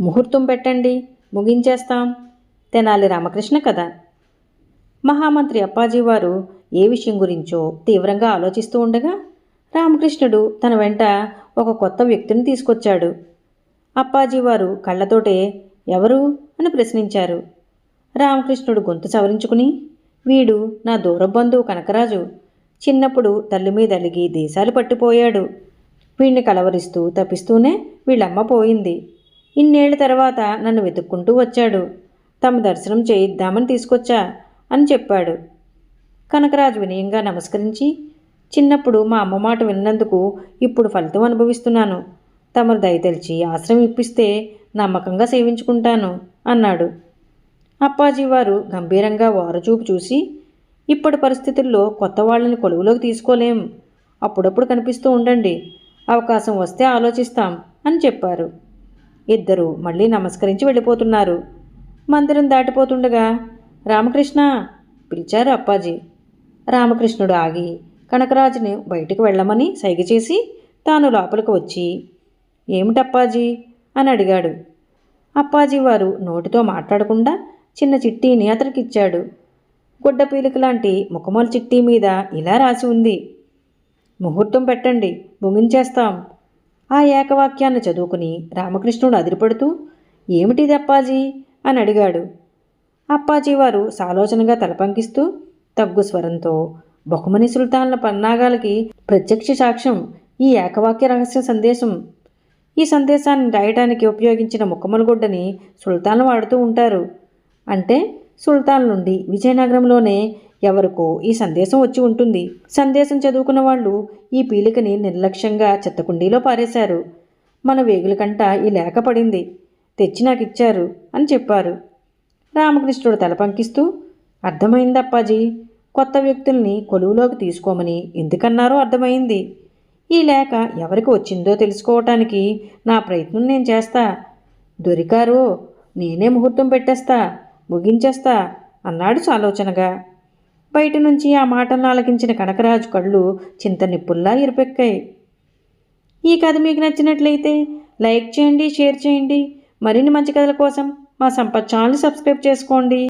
ముహూర్తం పెట్టండి ముగించేస్తాం. తెనాలి రామకృష్ణ కథ. మహామంత్రి అప్పాజీ వారు ఏ విషయం గురించో తీవ్రంగా ఆలోచిస్తూ ఉండగా రామకృష్ణుడు తన వెంట ఒక కొత్త వ్యక్తిని తీసుకొచ్చాడు. అప్పాజీ వారు కళ్ళతోటే ఎవరు? అని ప్రశ్నించారు. రామకృష్ణుడు గొంతు సవరించుకుని వీడు నా దూర బంధువు కనకరాజు. చిన్నప్పుడు తల్లి మీద అలిగి దేశాలు పట్టిపోయాడు. వీడిని కలవరిస్తూ తప్పిస్తూనే వీళ్ళమ్మ పోయింది. ఇన్నేళ్ళ తర్వాత నన్ను వెతుక్కుంటూ వచ్చాడు. తమ దర్శనం చేయిద్దామని తీసుకొచ్చా? అని చెప్పాడు. కనకరాజు వినయంగా నమస్కరించి చిన్నప్పుడు మా అమ్మ మాట విన్నందుకు ఇప్పుడు ఫలితం అనుభవిస్తున్నాను. తమరు దయతలిచి ఆశ్రయం ఇప్పిస్తే నమ్మకంగా సేవించుకుంటాను అన్నాడు. అప్పాజీ వారు గంభీరంగా వారచూపు చూసి ఇప్పటి పరిస్థితుల్లో కొత్త వాళ్ళని కొలువులోకి తీసుకోలేం. అప్పుడప్పుడు కనిపిస్తూ ఉండండి. అవకాశం వస్తే ఆలోచిస్తాం అని చెప్పారు. ఇద్దరు మళ్ళీ నమస్కరించి వెళ్ళిపోతున్నారు. మందిరం దాటిపోతుండగా రామకృష్ణ! పిలిచారు అప్పాజీ. రామకృష్ణుడు ఆగి కనకరాజుని బయటికి వెళ్ళమని సైగ చేసి తాను లోపలికి వచ్చి ఏమిటప్పాజీ అని అడిగాడు. అప్పాజీ వారు నోటితో మాట్లాడకుండా చిన్న చిట్టీని అతనికిచ్చాడు. గుడ్డ పీలిక లాంటి ముఖమల చిట్టీ మీద ఇలా రాసి ఉంది. ముహూర్తం పెట్టండి ముగించేస్తాం. ఆ ఏకవాక్యాన్ని చదువుకుని రామకృష్ణుడు అదిరిపడుతూ ఏమిటిది అప్పాజీ అని అడిగాడు. అప్పాజీ వారు సాలోచనగా తలపంకిస్తూ తగ్గు స్వరంతో బహుమని సుల్తాన్ల పన్నాగాలకి ప్రత్యక్ష సాక్ష్యం ఈ ఏకవాక్య రహస్య సందేశం. ఈ సందేశాన్ని రాయడానికి ఉపయోగించిన ముక్కమలగుడ్డని సుల్తాన్లు వాడుతూ ఉంటారు. అంటే సుల్తాన్ నుండి విజయనగరంలోనే ఎవరికో ఈ సందేశం వచ్చి ఉంటుంది. సందేశం చదువుకున్న వాళ్ళు ఈ పీలికని నిర్లక్ష్యంగా చెత్తకుండీలో పారేశారు. మన వేగుల కంట ఈ లేఖ పడింది. తెచ్చి నాకు ఇచ్చారు అని చెప్పారు. రామకృష్ణుడు తల పంకిస్తూ అర్థమైంది అప్పాజీ కొత్త వ్యక్తుల్ని కొలువులోకి తీసుకోమని ఎందుకన్నారో అర్థమైంది. ఈ లేఖ ఎవరికి వచ్చిందో తెలుసుకోవటానికి నా ప్రయత్నం నేను చేస్తా. దొరికారో నేనే ముహూర్తం పెట్టేస్తా ముగించేస్తా అన్నాడు సాలోచనగా. బయట నుంచి ఆ మాటలను ఆలకించిన కనకరాజు కళ్ళు చింత నిప్పుల్లా ఇరుపెక్కాయి. ఈ కథ మీకు నచ్చినట్లయితే లైక్ చేయండి షేర్ చేయండి. మరిన్ని మంచి కథల కోసం మా సంపత్ ఛానల్ సబ్స్క్రైబ్ చేసుకోండి.